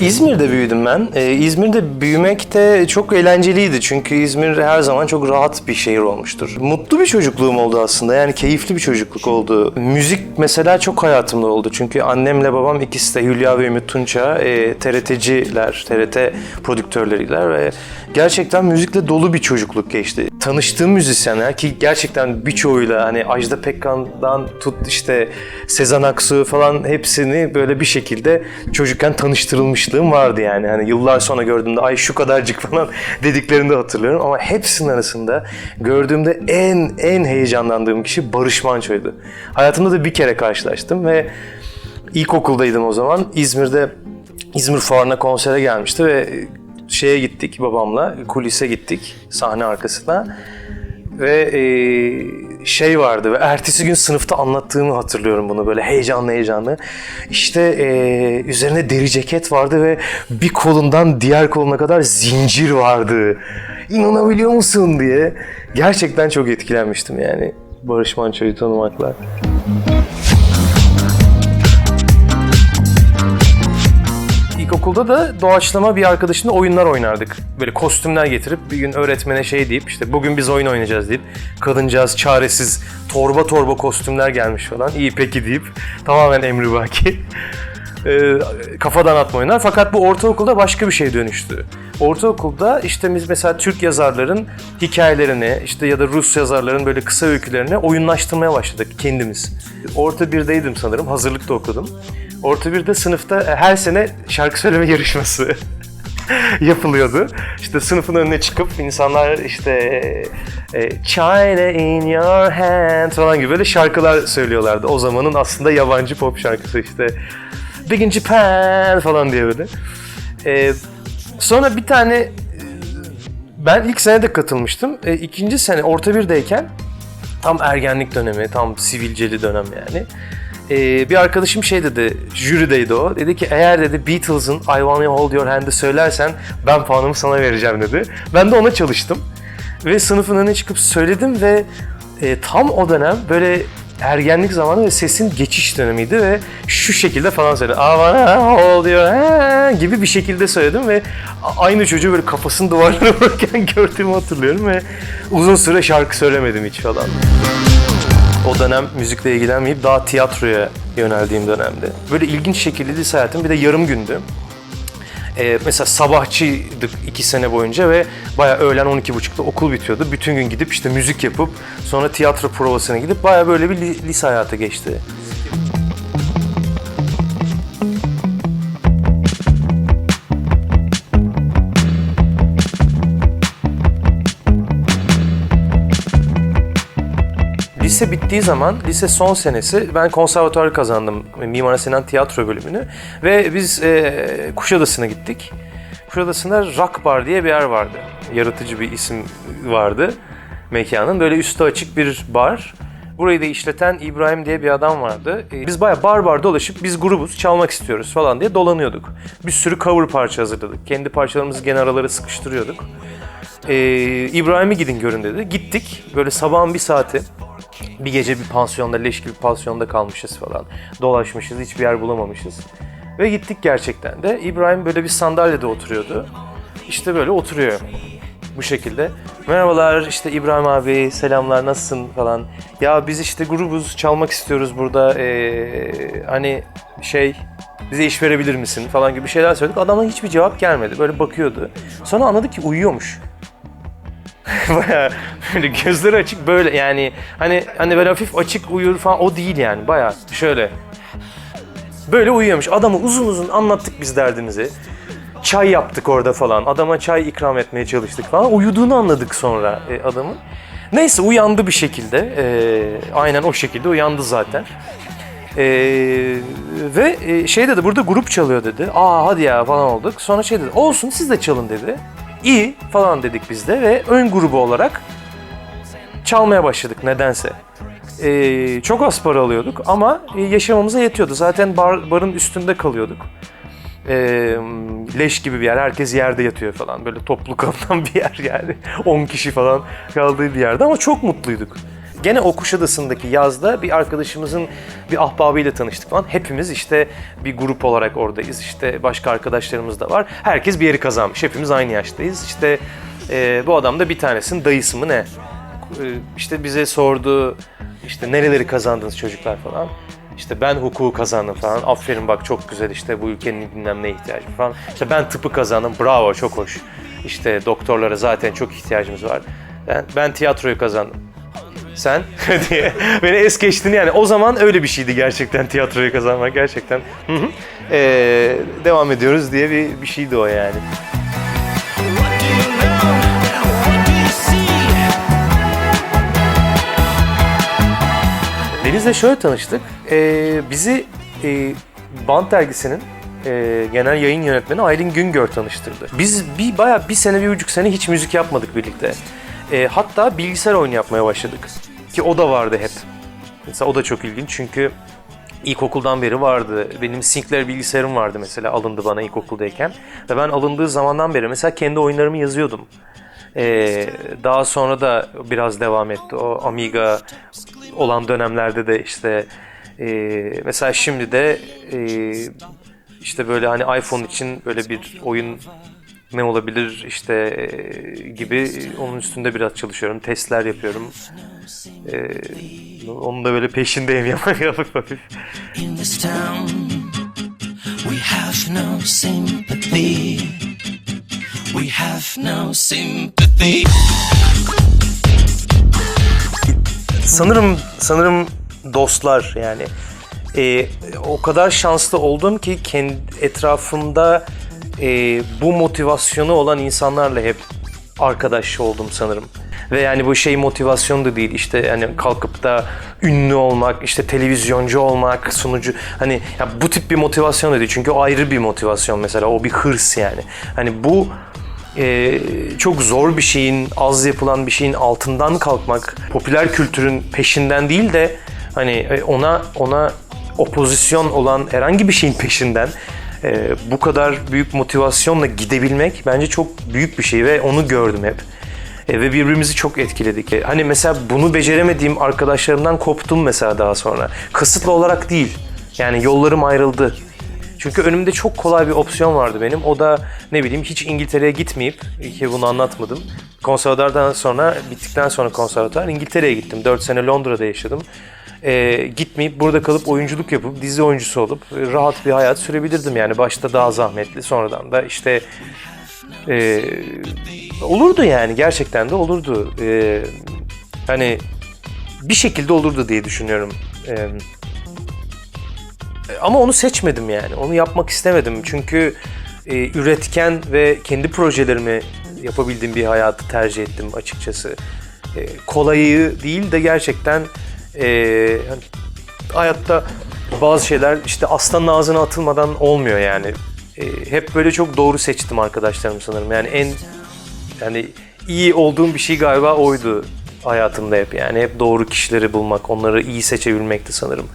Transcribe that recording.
İzmir'de büyüdüm ben. Ee, İzmir'de büyümek de çok eğlenceliydi. Çünkü İzmir her zaman çok rahat bir şehir olmuştur. Mutlu bir çocukluğum oldu aslında. Yani keyifli bir çocukluk oldu. Müzik mesela çok hayatımda oldu. Çünkü annemle babam ikisi de Hülya ve Ümit Tunça e, TRT'ciler, TRT prodüktörleriler ve gerçekten müzikle dolu bir çocukluk geçti. Tanıştığım müzisyenler ki gerçekten birçoğuyla hani Ajda Pekkan'dan tut işte Sezen Aksu falan hepsini böyle bir şekilde çocukken tanıştırılmışlığım vardı yani. Hani yıllar sonra gördüğümde ay şu kadarcık falan dediklerini de hatırlıyorum ama hepsinin arasında gördüğümde en en heyecanlandığım kişi Barış Manço'ydu. Hayatımda da bir kere karşılaştım ve ilkokuldaydım o zaman. İzmir'de İzmir Fuarı'na konsere gelmişti ve şeye gittik babamla, kulise gittik sahne arkasına. Ve e, şey vardı ve ertesi gün sınıfta anlattığımı hatırlıyorum bunu böyle heyecanlı heyecanlı. İşte e, üzerine deri ceket vardı ve bir kolundan diğer koluna kadar zincir vardı. İnanabiliyor musun diye. Gerçekten çok etkilenmiştim yani Barış Manço'yu tanımakla. İlkokulda da doğaçlama bir arkadaşımla oyunlar oynardık. Böyle kostümler getirip bir gün öğretmene şey deyip işte bugün biz oyun oynayacağız deyip kadıncağız çaresiz torba torba kostümler gelmiş falan. İyi peki deyip tamamen emrivaki. E, kafadan atma oyunlar. Fakat bu ortaokulda başka bir şey dönüştü. Ortaokulda işte biz mesela Türk yazarların hikayelerini işte ya da Rus yazarların böyle kısa öykülerini oyunlaştırmaya başladık kendimiz. Orta birdeydim sanırım. Hazırlıkta okudum. Orta birde sınıfta e, her sene şarkı söyleme yarışması yapılıyordu. İşte sınıfın önüne çıkıp insanlar işte e, China in your hand falan gibi böyle şarkılar söylüyorlardı. O zamanın aslında yabancı pop şarkısı işte Big in Japan falan diye böyle. E, sonra bir tane e, ben ilk sene de katılmıştım. E, ikinci sene orta birdeyken tam ergenlik dönemi, tam sivilceli dönem yani. Ee, bir arkadaşım şey dedi, jürideydi o. Dedi ki eğer dedi Beatles'ın I Wanna Hold Your Hand'ı söylersen ben puanımı sana vereceğim dedi. Ben de ona çalıştım. Ve sınıfın önüne çıkıp söyledim ve e, tam o dönem böyle ergenlik zamanı ve sesin geçiş dönemiydi ve şu şekilde falan söyledim. Hold your hand gibi bir şekilde söyledim ve aynı çocuğu böyle kafasını duvarlara vururken gördüğümü hatırlıyorum ve uzun süre şarkı söylemedim hiç falan. O dönem müzikle ilgilenmeyip daha tiyatroya yöneldiğim dönemde. Böyle ilginç şekilde lise hayatım bir de yarım gündü. Ee, mesela sabahçıydık iki sene boyunca ve bayağı öğlen 12.30'da okul bitiyordu. Bütün gün gidip işte müzik yapıp sonra tiyatro provasına gidip bayağı böyle bir li- lise hayatı geçti. Bittiği zaman, lise son senesi ben konservatuar kazandım. Mimar Sinan Tiyatro bölümünü. Ve biz e, Kuşadası'na gittik. Kuşadası'nda Rock Bar diye bir yer vardı. Yaratıcı bir isim vardı mekanın. Böyle üstü açık bir bar. Burayı da işleten İbrahim diye bir adam vardı. E, Biz bayağı bar bar dolaşıp biz grubuz çalmak istiyoruz falan diye dolanıyorduk. Bir sürü cover parça hazırladık. Kendi parçalarımızı gene aralara sıkıştırıyorduk. Ee, İbrahim'i gidin görün dedi. Gittik. Böyle sabahın bir saati. Bir gece bir pansiyonda, leş gibi pansiyonda kalmışız falan. Dolaşmışız, hiçbir yer bulamamışız. Ve gittik gerçekten de. İbrahim böyle bir sandalyede oturuyordu. İşte böyle oturuyor. Bu şekilde. Merhabalar işte İbrahim abi selamlar nasılsın falan. Ya biz işte grubuz çalmak istiyoruz burada. Ee, hani şey bize iş verebilir misin falan gibi şeyler söyledik. Adamdan hiçbir cevap gelmedi. Böyle bakıyordu. Sonra anladık ki uyuyormuş. Baya böyle gözleri açık böyle yani hani hani böyle hafif açık uyur falan o değil yani baya şöyle. Böyle uyuyormuş. Adamı uzun uzun anlattık biz derdimizi. Çay yaptık orada falan. Adama çay ikram etmeye çalıştık falan. Uyuduğunu anladık sonra e, adamın. Neyse uyandı bir şekilde. E, aynen o şekilde uyandı zaten. E, ve e, şey dedi burada grup çalıyor dedi. Aa hadi ya falan olduk. Sonra şey dedi olsun siz de çalın dedi. İyi falan dedik biz de ve ön grubu olarak çalmaya başladık nedense. Ee, çok az para alıyorduk ama e, yaşamamıza yetiyordu. Zaten bar, barın üstünde kalıyorduk. Ee, leş gibi bir yer. Herkes yerde yatıyor falan. Böyle toplu kalınan bir yer yani. 10 kişi falan kaldığı bir yerde ama çok mutluyduk. Gene o Kuşadası'ndaki yazda bir arkadaşımızın bir ahbabıyla tanıştık falan. Hepimiz işte bir grup olarak oradayız. İşte başka arkadaşlarımız da var. Herkes bir yeri kazanmış. Hepimiz aynı yaştayız. İşte e, bu adam da bir tanesinin dayısı mı ne? E, işte bize sordu işte nereleri kazandınız çocuklar falan. İşte ben hukuku kazandım falan. Aferin bak çok güzel işte bu ülkenin bilmem ihtiyacı falan. İşte ben tıpı kazandım. Bravo çok hoş. İşte doktorlara zaten çok ihtiyacımız var. Ben, ben tiyatroyu kazandım. Sen diye beni es geçtin yani. O zaman öyle bir şeydi gerçekten tiyatroyu kazanmak gerçekten. Ee, devam ediyoruz diye bir, bir şeydi o yani. Deniz'le şöyle tanıştık. Ee, bizi e, Bant dergisinin e, genel yayın yönetmeni Aylin Güngör tanıştırdı. Biz bir bayağı bir sene bir buçuk sene hiç müzik yapmadık birlikte. E, hatta bilgisayar oyunu yapmaya başladık. Ki o da vardı hep. Mesela o da çok ilginç çünkü ilkokuldan beri vardı. Benim Sinclair bilgisayarım vardı mesela alındı bana ilkokuldayken. Ve ben alındığı zamandan beri mesela kendi oyunlarımı yazıyordum. Ee, daha sonra da biraz devam etti. O Amiga olan dönemlerde de işte e, mesela şimdi de e, işte böyle hani iPhone için böyle bir oyun ne olabilir işte e, gibi onun üstünde biraz çalışıyorum. Testler yapıyorum. E, onun da böyle peşindeyim hafif hafif. Town, we have no sympathy. Sanırım sanırım dostlar yani. Ee, o kadar şanslı oldum ki kendi etrafımda e, bu motivasyonu olan insanlarla hep arkadaş oldum sanırım. Ve yani bu şey motivasyon da değil işte hani kalkıp da ünlü olmak, işte televizyoncu olmak, sunucu hani ya bu tip bir motivasyon da değil. Çünkü o ayrı bir motivasyon mesela o bir hırs yani. Hani bu e, çok zor bir şeyin, az yapılan bir şeyin altından kalkmak, popüler kültürün peşinden değil de hani e, ona ona opozisyon olan herhangi bir şeyin peşinden e, bu kadar büyük motivasyonla gidebilmek bence çok büyük bir şey ve onu gördüm hep. E, ve birbirimizi çok etkiledik. E, hani mesela bunu beceremediğim arkadaşlarımdan koptum mesela daha sonra. Kasıtlı olarak değil. Yani yollarım ayrıldı. Çünkü önümde çok kolay bir opsiyon vardı benim. O da ne bileyim hiç İngiltere'ye gitmeyip ki bunu anlatmadım. Konservatuardan sonra bittikten sonra konservatuar İngiltere'ye gittim. 4 sene Londra'da yaşadım. Ee, gitmeyip burada kalıp oyunculuk yapıp dizi oyuncusu olup e, rahat bir hayat sürebilirdim yani. Başta daha zahmetli sonradan da işte e, olurdu yani gerçekten de olurdu. E, hani bir şekilde olurdu diye düşünüyorum. E, ama onu seçmedim yani. Onu yapmak istemedim. Çünkü e, üretken ve kendi projelerimi yapabildiğim bir hayatı tercih ettim açıkçası. E, kolayı değil de gerçekten e, hani hayatta bazı şeyler işte aslanın ağzına atılmadan olmuyor yani. E, hep böyle çok doğru seçtim arkadaşlarım sanırım. Yani en yani iyi olduğum bir şey galiba oydu hayatımda hep yani. Hep doğru kişileri bulmak, onları iyi seçebilmekti sanırım.